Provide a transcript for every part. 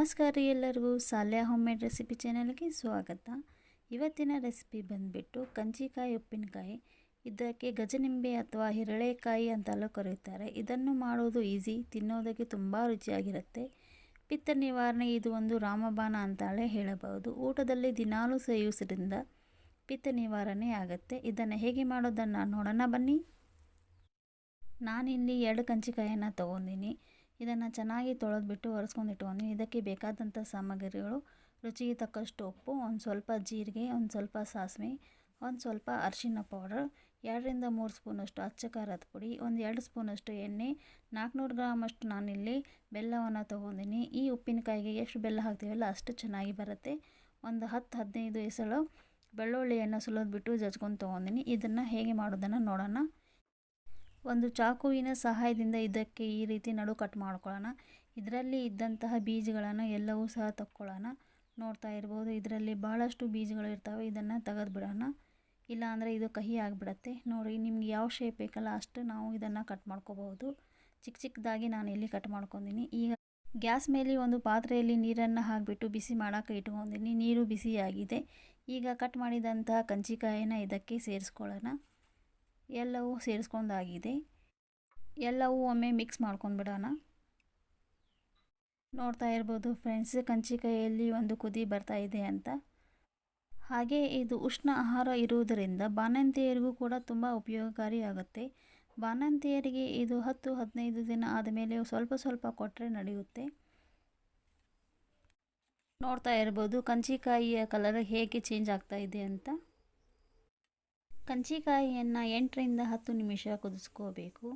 ನಮಸ್ಕಾರ ರೀ ಎಲ್ಲರಿಗೂ. ಸಾಲ್ಯ ಹೋಮ್ ಮೇಡ್ ರೆಸಿಪಿ ಚಾನಲ್ಗೆ ಸ್ವಾಗತ. ಇವತ್ತಿನ ರೆಸಿಪಿ ಬಂದುಬಿಟ್ಟು ಕಂಚಿಕಾಯಿ, ಉಪ್ಪಿನಕಾಯಿ. ಇದಕ್ಕೆ ಗಜನಿಂಬೆ ಅಥವಾ ಹಿರಳೆಕಾಯಿ ಅಂತಲೂ ಕರೆಯುತ್ತಾರೆ ಇದನ್ನು ಮಾಡೋದು ಈಸಿ ತಿನ್ನೋದಕ್ಕೆ ತುಂಬ ರುಚಿಯಾಗಿರುತ್ತೆ. ಪಿತ್ತ ನಿವಾರಣೆ ಇದು ಒಂದು ರಾಮಬಾಣ ಅಂತಲೇ ಹೇಳಬಹುದು. ಊಟದಲ್ಲಿ ದಿನಾಲೂ ಸೇವಿಸೋದ್ರಿಂದ ಪಿತ್ತ ನಿವಾರಣೆ ಆಗುತ್ತೆ. ಇದನ್ನು ಹೇಗೆ ಮಾಡೋದನ್ನು ನೋಡೋಣ ಬನ್ನಿ. ನಾನಿಲ್ಲಿ ಎರಡು ಕಂಚಿಕಾಯನ್ನು ತೊಗೊಂಡಿನಿ. ಇದನ್ನು ಚೆನ್ನಾಗಿ ತೊಳೆದ್ಬಿಟ್ಟು ಒರೆಸ್ಕೊಂಡು ಇಟ್ಕೊಂಡು ಇದಕ್ಕೆ ಬೇಕಾದಂಥ ಸಾಮಗ್ರಿಗಳು, ರುಚಿಗೆ ತಕ್ಕಷ್ಟು ಉಪ್ಪು, ಒಂದು ಸ್ವಲ್ಪ ಜೀರಿಗೆ, ಒಂದು ಸ್ವಲ್ಪ ಸಾಸಿವೆ, ಒಂದು ಸ್ವಲ್ಪ ಅರಿಶಿನ ಪೌಡರ್, ಎರಡರಿಂದ ಮೂರು ಸ್ಪೂನಷ್ಟು ಅಚ್ಚ ಖಾರದ ಪುಡಿ, ಒಂದು ಎರಡು ಸ್ಪೂನಷ್ಟು ಎಣ್ಣೆ, ನಾಲ್ಕುನೂರು ಗ್ರಾಮಷ್ಟು ನಾನಿಲ್ಲಿ ಬೆಲ್ಲವನ್ನು ತೊಗೊಂಡಿನಿ. ಈ ಉಪ್ಪಿನಕಾಯಿಗೆ ಎಷ್ಟು ಬೆಲ್ಲ ಹಾಕ್ತೀವಲ್ಲ ಅಷ್ಟು ಚೆನ್ನಾಗಿ ಬರುತ್ತೆ. ಒಂದು ಹತ್ತು ಹದಿನೈದು ಎಸಳು ಬೆಳ್ಳುಳ್ಳಿಯನ್ನು ಸುಲಿದ್ಬಿಟ್ಟು ಜಜ್ಕೊಂಡು ತೊಗೊಂಡಿನಿ. ಇದನ್ನು ಹೇಗೆ ಮಾಡೋದನ್ನು ನೋಡೋಣ. ಒಂದು ಚಾಕುವಿನ ಸಹಾಯದಿಂದ ಇದಕ್ಕೆ ಈ ರೀತಿ ನಡು ಕಟ್ ಮಾಡ್ಕೊಳ್ಳೋಣ. ಇದರಲ್ಲಿ ಇದ್ದಂತಹ ಬೀಜಗಳನ್ನು ಎಲ್ಲವೂ ಸಹ ತಕ್ಕೊಳ್ಳೋಣ. ನೋಡ್ತಾ ಇರ್ಬೋದು, ಇದರಲ್ಲಿ ಭಾಳಷ್ಟು ಬೀಜಗಳು ಇರ್ತವೆ. ಇದನ್ನು ತೆಗೆದು ಬಿಡೋಣ ಇಲ್ಲಾಂದರೆ ಇದು ಕಹಿ ಆಗಿಬಿಡತ್ತೆ. ನೋಡಿ, ನಿಮ್ಗೆ ಯಾವ ಶೇಪ್ ಬೇಕಲ್ಲ ಅಷ್ಟು ನಾವು ಇದನ್ನು ಕಟ್ ಮಾಡ್ಕೋಬಹುದು. ಚಿಕ್ಕ ಚಿಕ್ಕದಾಗಿ ನಾನು ಇಲ್ಲಿ ಕಟ್ ಮಾಡ್ಕೊಂಡಿನಿ. ಈಗ ಗ್ಯಾಸ್ ಮೇಲೆ ಒಂದು ಪಾತ್ರೆಯಲ್ಲಿ ನೀರನ್ನು ಹಾಕಿಬಿಟ್ಟು ಬಿಸಿ ಮಾಡೋಕೆ ಇಟ್ಕೊಂಡಿನಿ. ನೀರು ಬಿಸಿಯಾಗಿದೆ. ಈಗ ಕಟ್ ಮಾಡಿದಂತಹ ಕಂಚಿಕಾಯಿನ ಇದಕ್ಕೆ ಸೇರಿಸ್ಕೊಳ್ಳೋಣ. ಎಲ್ಲವೂ ಸೇರಿಸ್ಕೊಂಡಾಗಿದೆ. ಎಲ್ಲವೂ ಒಮ್ಮೆ ಮಿಕ್ಸ್ ಮಾಡ್ಕೊಂಡ್ಬಿಡೋಣ ನೋಡ್ತಾ ಇರ್ಬೋದು ಫ್ರೆಂಡ್ಸ್ ಕಂಚಿಕಾಯಲ್ಲಿ ಒಂದು ಕುದಿ ಬರ್ತಾ ಇದೆ ಅಂತ. ಹಾಗೆ ಇದು ಉಷ್ಣ ಆಹಾರ ಇರುವುದರಿಂದ ಬಾಣಂತಿಯರಿಗೂ ಕೂಡ ತುಂಬ ಉಪಯೋಗಕಾರಿಯಾಗುತ್ತೆ. ಬಾಣಂತಿಯರಿಗೆ ಇದು ಹತ್ತು, ಹದಿನೈದು ದಿನ ಆದಮೇಲೆ ಸ್ವಲ್ಪ ಸ್ವಲ್ಪ ಕೊಟ್ಟರೆ ನಡೆಯುತ್ತೆ. ನೋಡ್ತಾ ಇರ್ಬೋದು ಕಂಚಿಕಾಯಿಯ ಕಲರ್ ಹೇಗೆ ಚೇಂಜ್ ಆಗ್ತಾ ಇದೆ ಅಂತ. ಕಂಚಿಕಾಯಿಯನ್ನು ಎಂಟರಿಂದ ಹತ್ತು ನಿಮಿಷ ಕುದಿಸ್ಕೋಬೇಕು.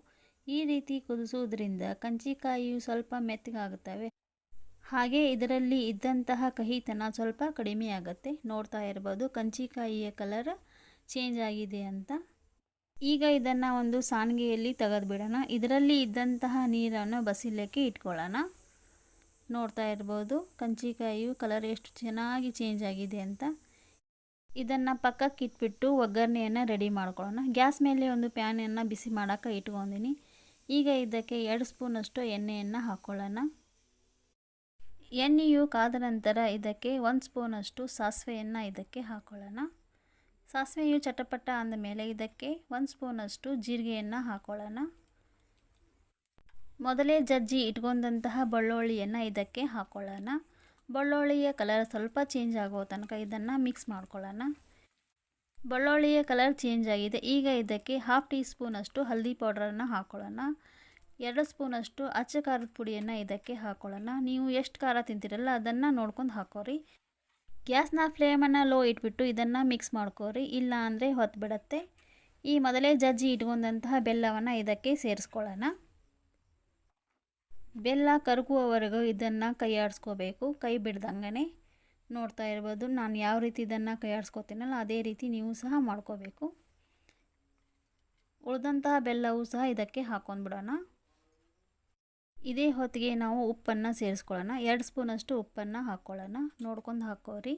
ಈ ರೀತಿ ಕುದಿಸುವುದರಿಂದ ಕಂಚಿಕಾಯಿಯು ಸ್ವಲ್ಪ ಮೆತ್ತಗಾಗುತ್ತವೆ. ಹಾಗೆ ಇದರಲ್ಲಿ ಇದ್ದಂತಹ ಕಹಿತನ ಸ್ವಲ್ಪ ಕಡಿಮೆ ಆಗುತ್ತೆ. ನೋಡ್ತಾ ಇರ್ಬೋದು ಕಂಚಿಕಾಯಿಯ ಕಲರ್ ಚೇಂಜ್ ಆಗಿದೆ ಅಂತ. ಈಗ ಇದನ್ನು ಒಂದು ಸಾಣಿಗೆಯಲ್ಲಿ ತೆಗೆದುಬಿಡೋಣ. ಇದರಲ್ಲಿ ಇದ್ದಂತಹ ನೀರನ್ನು ಬಸಿಲಕ್ಕೆ ಇಟ್ಕೊಳ್ಳೋಣ. ನೋಡ್ತಾ ಇರ್ಬೋದು ಕಂಚಿಕಾಯಿಯು ಕಲರ್ ಎಷ್ಟು ಚೆನ್ನಾಗಿ ಚೇಂಜ್ ಆಗಿದೆ ಅಂತ. ಇದನ್ನು ಪಕ್ಕಕ್ಕೆ ಇಟ್ಬಿಟ್ಟು ಒಗ್ಗರಣೆಯನ್ನು ರೆಡಿ ಮಾಡ್ಕೊಳ್ಳೋಣ. ಗ್ಯಾಸ್ ಮೇಲೆ ಒಂದು ಪ್ಯಾನನ್ನು ಬಿಸಿ ಮಾಡೋಕೆ ಇಟ್ಕೊಂಡಿನಿ. ಈಗ ಇದಕ್ಕೆ ಎರಡು ಸ್ಪೂನಷ್ಟು ಎಣ್ಣೆಯನ್ನು ಹಾಕ್ಕೊಳ್ಳೋಣ ಎಣ್ಣೆಯು ಕಾದ ನಂತರ ಇದಕ್ಕೆ ಒಂದು ಸ್ಪೂನಷ್ಟು ಸಾಸಿವೆಯನ್ನು ಇದಕ್ಕೆ ಹಾಕ್ಕೊಳ್ಳೋಣ ಸಾಸಿವೆಯು ಚಟಪಟ ಅಂದಮೇಲೆ ಇದಕ್ಕೆ ಒಂದು ಸ್ಪೂನಷ್ಟು ಜೀರಿಗೆಯನ್ನು ಹಾಕ್ಕೊಳ್ಳೋಣ ಮೊದಲೇ ಜಜ್ಜಿ ಇಟ್ಕೊಂಡಂತಹ ಬೆಳ್ಳುಳ್ಳಿಯನ್ನು ಇದಕ್ಕೆ ಹಾಕ್ಕೊಳ್ಳೋಣ ಬೆಳ್ಳುಳ್ಳಿಯ ಕಲರ್ ಸ್ವಲ್ಪ ಚೇಂಜ್ ಆಗೋ ತನಕ ಇದನ್ನು ಮಿಕ್ಸ್ ಮಾಡ್ಕೊಳ್ಳೋಣ. ಬೆಳ್ಳುಳ್ಳಿಯ ಕಲರ್ ಚೇಂಜ್ ಆಗಿದೆ. ಈಗ ಇದಕ್ಕೆ ಹಾಫ್ ಟೀ ಸ್ಪೂನಷ್ಟು ಹಲ್ದಿ ಪೌಡ್ರನ್ನು ಹಾಕ್ಕೊಳ್ಳೋಣ ಎರಡು ಸ್ಪೂನಷ್ಟು ಅಚ್ಚ ಖಾರದ ಪುಡಿಯನ್ನು ಇದಕ್ಕೆ ಹಾಕ್ಕೊಳ್ಳೋಣ ನೀವು ಎಷ್ಟು ಖಾರ ತಿಂತೀರಲ್ಲ ಅದನ್ನು ನೋಡ್ಕೊಂಡು ಹಾಕೋರಿ. ಗ್ಯಾಸ್ನ ಫ್ಲೇಮನ್ನು ಲೋ ಇಟ್ಬಿಟ್ಟು ಇದನ್ನು ಮಿಕ್ಸ್ ಮಾಡ್ಕೋರಿ. ಇಲ್ಲ ಅಂದರೆ ಹೊತ್ತು ಬಿಡತ್ತೆ ಈ ಮೊದಲೇ ಜಜ್ಜಿ ಇಟ್ಕೊಂಡಂತಹ ಬೆಲ್ಲವನ್ನು ಇದಕ್ಕೆ ಸೇರಿಸ್ಕೊಳ್ಳೋಣ. ಬೆಲ್ಲ ಕರಗುವವರೆಗೂ ಇದನ್ನು ಕೈಯಾಡಿಸ್ಕೋಬೇಕು. ಕೈ ಬಿಡ್ದಂಗೆ ನೋಡ್ತಾ ಇರ್ಬೋದು. ನಾನು ಯಾವ ರೀತಿ ಇದನ್ನು ಕೈ ಆಡಿಸ್ಕೋತೀನಲ್ಲ ಅದೇ ರೀತಿ ನೀವು ಸಹ ಮಾಡ್ಕೋಬೇಕು. ಉಳಿದಂತಹ ಬೆಲ್ಲವೂ ಸಹ ಇದಕ್ಕೆ ಹಾಕೊಂಡ್ಬಿಡೋಣ. ಇದೇ ಹೊತ್ತಿಗೆ ನಾವು ಉಪ್ಪನ್ನು ಸೇರಿಸ್ಕೊಳ್ಳೋಣ. ಎರಡು ಸ್ಪೂನಷ್ಟು ಉಪ್ಪನ್ನು ಹಾಕ್ಕೊಳ್ಳೋಣ ನೋಡ್ಕೊಂಡು ಹಾಕೋರಿ.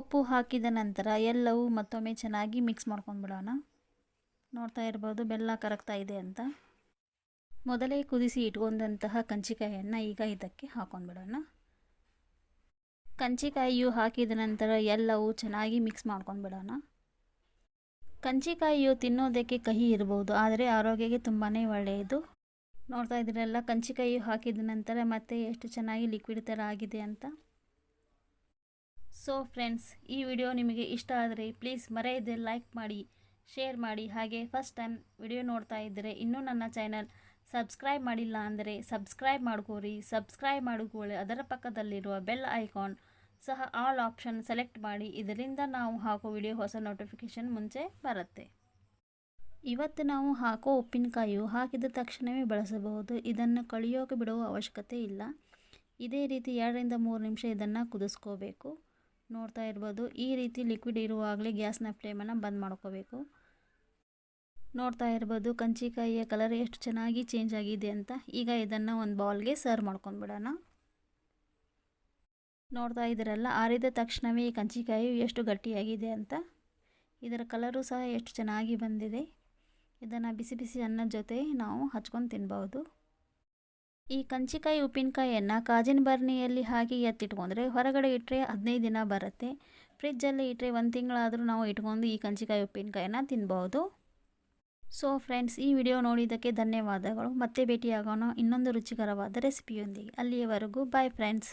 ಉಪ್ಪು ಹಾಕಿದ ನಂತರ ಎಲ್ಲವೂ ಮತ್ತೊಮ್ಮೆ ಚೆನ್ನಾಗಿ ಮಿಕ್ಸ್ ಮಾಡ್ಕೊಂಡ್ಬಿಡೋಣ. ನೋಡ್ತಾ ಇರ್ಬೋದು ಬೆಲ್ಲ ಕರಗ್ತಾ ಇದೆ ಅಂತ. ಮೊದಲೇ ಕುದಿಸಿ ಇಟ್ಕೊಂಡಂತಹ ಕಂಚಿಕಾಯಿಯನ್ನು ಈಗ ಇದಕ್ಕೆ ಹಾಕೊಂಡ್ಬಿಡೋಣ ಕಂಚಿಕಾಯಿಯು ಹಾಕಿದ ನಂತರ ಎಲ್ಲವೂ ಚೆನ್ನಾಗಿ ಮಿಕ್ಸ್ ಮಾಡ್ಕೊಂಡ್ಬಿಡೋಣ ಕಂಚಿಕಾಯಿಯು ತಿನ್ನೋದಕ್ಕೆ ಕಹಿ ಇರಬಹುದು ಆದರೆ ಆರೋಗ್ಯಕ್ಕೆ ತುಂಬಾ ಒಳ್ಳೆಯದು. ನೋಡ್ತಾ ಇದ್ದೀರಲ್ಲ, ಕಂಚಿಕಾಯಿಯು ಹಾಕಿದ ನಂತರ ಮತ್ತೆ ಎಷ್ಟು ಚೆನ್ನಾಗಿ ಲಿಕ್ವಿಡ್ ಥರ ಆಗಿದೆ ಅಂತ. ಸೊ ಫ್ರೆಂಡ್ಸ್ ಈ ವಿಡಿಯೋ ನಿಮಗೆ ಇಷ್ಟ ಆದರೆ ಪ್ಲೀಸ್ ಮರೆಯದೆ ಲೈಕ್ ಮಾಡಿ ಶೇರ್ ಮಾಡಿ. ಹಾಗೆ ಫಸ್ಟ್ ಟೈಮ್ ವಿಡಿಯೋ ನೋಡ್ತಾ ಇದ್ದರೆ ಇನ್ನೂ ನನ್ನ ಚಾನಲ್ ಸಬ್ಸ್ಕ್ರೈಬ್ ಮಾಡಿಲ್ಲ ಅಂದರೆ ಸಬ್ಸ್ಕ್ರೈಬ್ ಮಾಡ್ಕೋರಿ, ಸಬ್ಸ್ಕ್ರೈಬ್ ಮಾಡಿಕೊಳ್ಳಿ. ಅದರ ಪಕ್ಕದಲ್ಲಿರುವ ಬೆಲ್ ಐಕಾನ್ ಸಹ ಆಲ್ ಆಪ್ಷನ್ ಸೆಲೆಕ್ಟ್ ಮಾಡಿ. ಇದರಿಂದ ನಾವು ಹಾಕೋ ವಿಡಿಯೋ ಹೊಸ ನೋಟಿಫಿಕೇಷನ್ ಮುಂಚೆ ಬರುತ್ತೆ. ಇವತ್ತು ನಾವು ಹಾಕೋ ಉಪ್ಪಿನಕಾಯಿಯು ಹಾಕಿದ ತಕ್ಷಣವೇ ಬಳಸಬಹುದು. ಇದನ್ನು ಕಳಿಯೋಕೆ ಬಿಡುವ ಅವಶ್ಯಕತೆ ಇಲ್ಲ. ಇದೇ ರೀತಿ ಎರಡರಿಂದ ಮೂರು ನಿಮಿಷ ಇದನ್ನು ಕುದಿಸ್ಕೋಬೇಕು. ನೋಡ್ತಾ ಇರ್ಬೋದು, ಈ ರೀತಿ ಲಿಕ್ವಿಡ್ ಇರುವಾಗಲೇ ಗ್ಯಾಸ್ನ ಫ್ಲೇಮನ್ನು ಬಂದ್ ಮಾಡ್ಕೋಬೇಕು. ನೋಡ್ತಾ ಇರ್ಬೋದು ಕಂಚಿಕಾಯಿಯ ಕಲರ್ ಎಷ್ಟು ಚೆನ್ನಾಗಿ ಚೇಂಜ್ ಆಗಿದೆ ಅಂತ. ಈಗ ಇದನ್ನು ಒಂದು ಬೌಲ್ಗೆ ಸರ್ವ್ ಮಾಡ್ಕೊಂಡ್ಬಿಡೋಣ ನೋಡ್ತಾ ಇದ್ದೀರಲ್ಲ, ಆರಿದ ತಕ್ಷಣವೇ ಈ ಕಂಚಿಕಾಯಿ ಎಷ್ಟು ಗಟ್ಟಿಯಾಗಿದೆ ಅಂತ. ಇದರ ಕಲರು ಸಹ ಎಷ್ಟು ಚೆನ್ನಾಗಿ ಬಂದಿದೆ. ಇದನ್ನು ಬಿಸಿ ಬಿಸಿ ಅನ್ನದ ಜೊತೆ ನಾವು ಹಚ್ಕೊಂಡು ತಿನ್ಬೋದು. ಈ ಕಂಚಿಕಾಯಿ ಉಪ್ಪಿನಕಾಯಿಯನ್ನು ಕಾಜಿನ ಬರ್ನಿಯಲ್ಲಿ ಹಾಕಿ ಎತ್ತಿಟ್ಕೊಂಡ್ರೆ ಹೊರಗಡೆ ಇಟ್ಟರೆ ಹದಿನೈದು ದಿನ ಬರುತ್ತೆ. ಫ್ರಿಜ್ಜಲ್ಲಿ ಇಟ್ಟರೆ ಒಂದು ತಿಂಗಳಾದರೂ ನಾವು ಇಟ್ಕೊಂಡು ಈ ಕಂಚಿಕಾಯಿ ಉಪ್ಪಿನಕಾಯನ್ನು ತಿನ್ಬೋದು. ಸೊ ಫ್ರೆಂಡ್ಸ್ ಈ ವಿಡಿಯೋ ನೋಡಿದ್ದಕ್ಕೆ ಧನ್ಯವಾದಗಳು. ಮತ್ತೆ ಭೇಟಿಯಾಗೋಣ ಇನ್ನೊಂದು ರುಚಿಕರವಾದ ರೆಸಿಪಿಯೊಂದಿಗೆ. ಅಲ್ಲಿಯವರೆಗೂ ಬಾಯ್ ಫ್ರೆಂಡ್ಸ್